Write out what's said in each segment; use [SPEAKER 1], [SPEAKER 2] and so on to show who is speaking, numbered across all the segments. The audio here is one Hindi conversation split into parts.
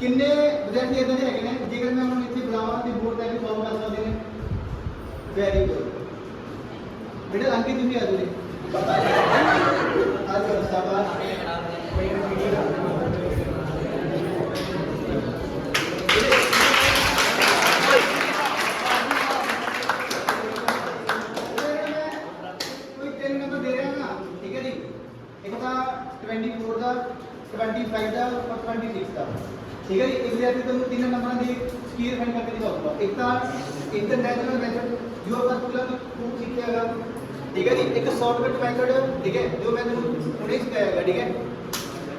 [SPEAKER 1] ਕਿੰਨੇ ਵਿਦਿਆਰਥੀ ਇਦਾਂ ਦੇ ਹੈਗੇ ਨੇ ਜੇਕਰ ਮੈਂ ਉਹਨਾਂ ਨੂੰ ਇੱਥੇ ਬੁਲਾਵਾਂ ਤੇ ਬੋਰਡ ਤੇ ਵੀ ਫਾਰਮ ਕਰ ਸਕਦੇ ਨੇ ਵੈਰੀ ਗੁੱਡ ਬੇਟਾ ਲੰਘ ਕੇ ਤੁਸੀਂ ਆ ਜੂਗੇ ਅੱਜ ਕੱਲ੍ਹ ਸਾਬਾਸ਼ ਕੋਈ ਤਿੰਨ ਨੰਬਰ ਦੇ ਰਿਹਾ ਨਾ ਠੀਕ ਹੈ ਜੀ ਇੱਕ ਤਾਂ 24 ਦਾ 25 ਦਾ ਔਰ 26 ਦਾ ਠੀਕ ਹੈ ਜੀ ਇੱਕ ਵਿਦਿਆਰਥੀ ਤੁਹਾਨੂੰ ਤਿੰਨ ਨੰਬਰਾਂ ਦੀ ਸਕੀਰ ਫਾਈਂਡ ਕਰਕੇ ਦਿਖਾਊਗਾ ਇੱਕ ਤਾਂ ਇੰਟਰਨੈਸ਼ਨਲ ਮੈਥਡ ਜੋ ਆਪਾਂ ਸਕੂਲਾਂ ਵਿੱਚ ਖੂਬ ਸਿੱਖਿਆਗਾ ਠੀਕ ਹੈ ਜੀ ਇੱਕ ਸ਼ਾਰਟਕਟ ਮੈਥਡ ਠੀਕ ਹੈ ਜੋ ਮੈਂ ਤੁਹਾਨੂੰ ਹੁਣੇ ਸਿਖਾਇਆਗਾ ਠੀਕ ਹੈ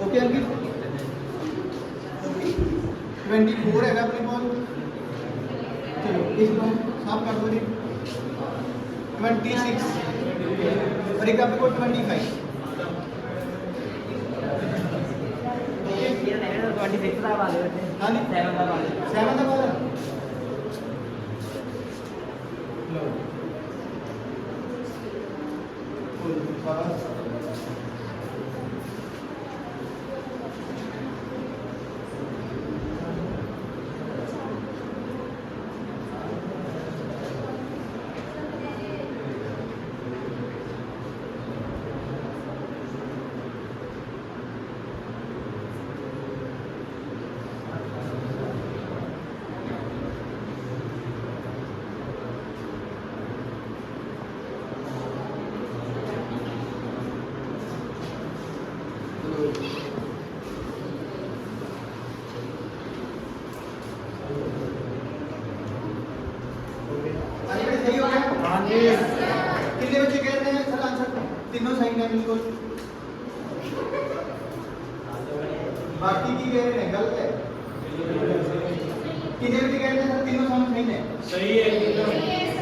[SPEAKER 1] ਓਕੇ ਅੰਕਿਤ 24 ਹੈਗਾ ਆਪਣੇ ਕੋਲ ਚਲੋ ਇਸ ਨੂੰ ਸਾਫ ਕਰ ਦੋ ਜੀ 26 और एक आपको 25 ట్వంటీ సిక్స్ రావాలి అది సెవెన్ రావాలి సెవెన్ రావాలి Thank
[SPEAKER 2] you.
[SPEAKER 1] हाँ कितने बच्चे कह रहे हैं सर आंसर तीनों सही हैं बिल्कुल बाकी की कह रहे हैं? गलत है। कितने बच्चे कह रहे हैं? सर तीनों सही हैं।
[SPEAKER 3] सही है।